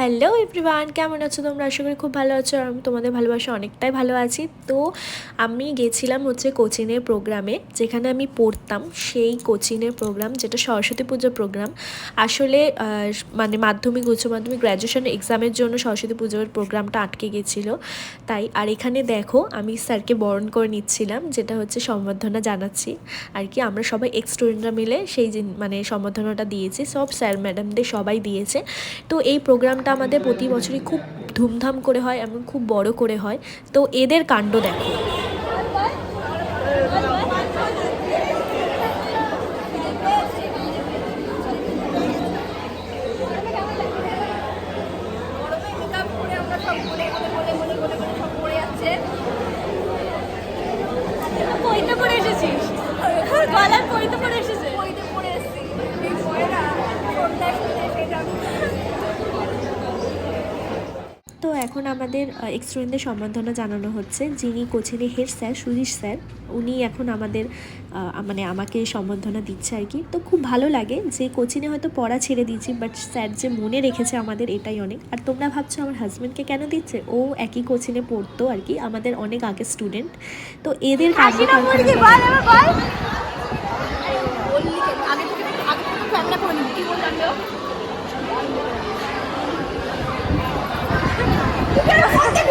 Hello everyone, কেমন আছো তোমরা? আশা করি খুব ভালো আছো আর আমি তোমাদের ভালোবাসা অনেকটাই ভালো আছি। তো আমি গেছিলাম হচ্ছে কোচিংয়ের প্রোগ্রামে, যেখানে আমি পড়তাম সেই কোচিংয়ের প্রোগ্রাম, যেটা সরস্বতী পুজোর প্রোগ্রাম। আসলে মানে মাধ্যমিক, উচ্চ মাধ্যমিক গ্র্যাজুয়েশন এক্সামের জন্য সরস্বতী পুজোর প্রোগ্রামটা আটকে গেছিল। তাই, আর এখানে দেখো, আমি স্যারকে বরণ করে নিচ্ছিলাম, যেটা হচ্ছে সম্বর্ধনা জানাচ্ছি। আর কি, আমরা সবাই এক্স স্টুডেন্টরা মিলে সেই মানে সম্বর্ধনাটা দিয়েছি, সব স্যার ম্যাডামদের সবাই দিয়েছে। তো এই প্রোগ্রামটা আমাদের প্রতি বছরই খুব ধুমধাম করে হয় এবং খুব বড় করে হয়। তো এদের কাণ্ড দেখো। তো এখন আমাদের এক্স স্টুডেন্টদের সম্বর্ধনা জানানো হচ্ছে। যিনি কোচিংয়ের হেড স্যার সুজিশ স্যার উনি এখন আমাদের মানে আমাকে সম্বর্ধনা দিচ্ছে আর কি। তো খুব ভালো লাগে যে কোচিংয়ে হয়তো পড়া ছেড়ে দিয়েছি বাট স্যার যে মনে রেখেছে আমাদের এটাই অনেক। আর তোমরা ভাবছ আমার হাজব্যান্ডকে কেন দিচ্ছে? ও একই কোচিংয়ে পড়তো আর কি আমাদের অনেক আগে স্টুডেন্ট তো এদের কারখানা বল এবার বল বললি কেন আগে থেকে আগে থেকে ফ্যানটা করে নিবি কি বললাম গো হ্যাঁ করছে না ভিতরে ঢুকিয়ে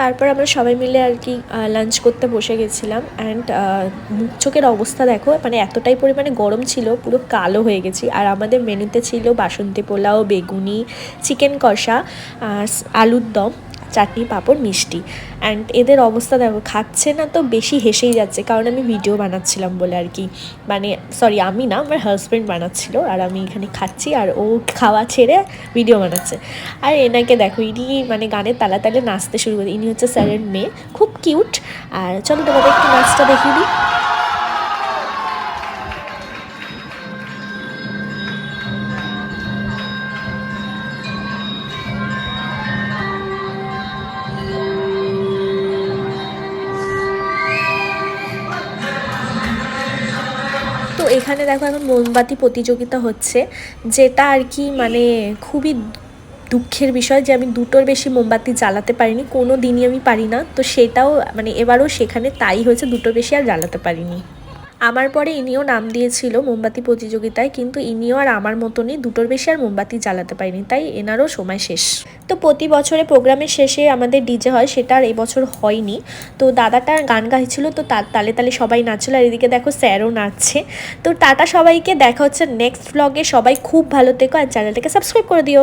তারপর আমরা সবাই মিলে আর কি লাঞ্চ করতে বসে গেছিলাম অ্যান্ড মুখ চোখের অবস্থা দেখো মানে এতটাই পরিমাণে গরম ছিল, পুরো কালো হয়ে গেছি। আর আমাদের মেনুতে ছিল বাসন্তী পোলাও, বেগুনি চিকেন কষা আলুর দম। চাটনি, পাঁপড়, মিষ্টি। অ্যান্ড এদের অবস্থা দেখো, খাচ্ছে না তো বেশি হেসেই যাচ্ছে, কারণ আমি ভিডিও বানাচ্ছিলাম বলে আর কি। মানে সরি আমি না, আমার হাজব্যান্ড বানাচ্ছিল, আর আমি এখানে খাচ্ছি, আর ও খাওয়া ছেড়ে ভিডিও বানাচ্ছে। আর এনাকে দেখো, ইনি মানে গানের তালা তালে নাচতে শুরু করে, ইনি হচ্ছে স্যারের মেয়ে, খুব কিউট আর চলো তোমাদের একটু নাচটা দেখিয়ে দিই। এখানে দেখো এখন মোমবাতি প্রতিযোগিতা হচ্ছে, যেটা আর কি মানে খুবই দুঃখের বিষয় যে আমি দুটোর বেশি মোমবাতি জ্বালাতে পারিনি, কোনো দিনই আমি পারি না। তো সেটাও মানে এবারও সেখানে তাই হয়েছে, দুটোর বেশি আর জ্বালাতে পারিনি। আমার পরে ইনিও নাম দিয়েছিল মোমবাতি প্রতিযোগিতায়, কিন্তু ইনিও আর আমার মতনই দুটোর বেশি আর মোমবাতি জ্বালাতে পারিনি, তাই এনারও সময় শেষ। তো প্রতি বছরে প্রোগ্রামের শেষে আমাদের ডিজে হয়, সেটা আর এবছর হয়নি। তো দাদাটা গান গাইছিল, তো তার তালে তালে সবাই নাচছিল, আর এদিকে দেখো স্যারও নাচছে। তো টাটা সবাইকে, দেখা হচ্ছে নেক্সট ব্লগে সবাই খুব ভালো থেকো, আর চ্যানেলটাকে সাবস্ক্রাইব করে দিও।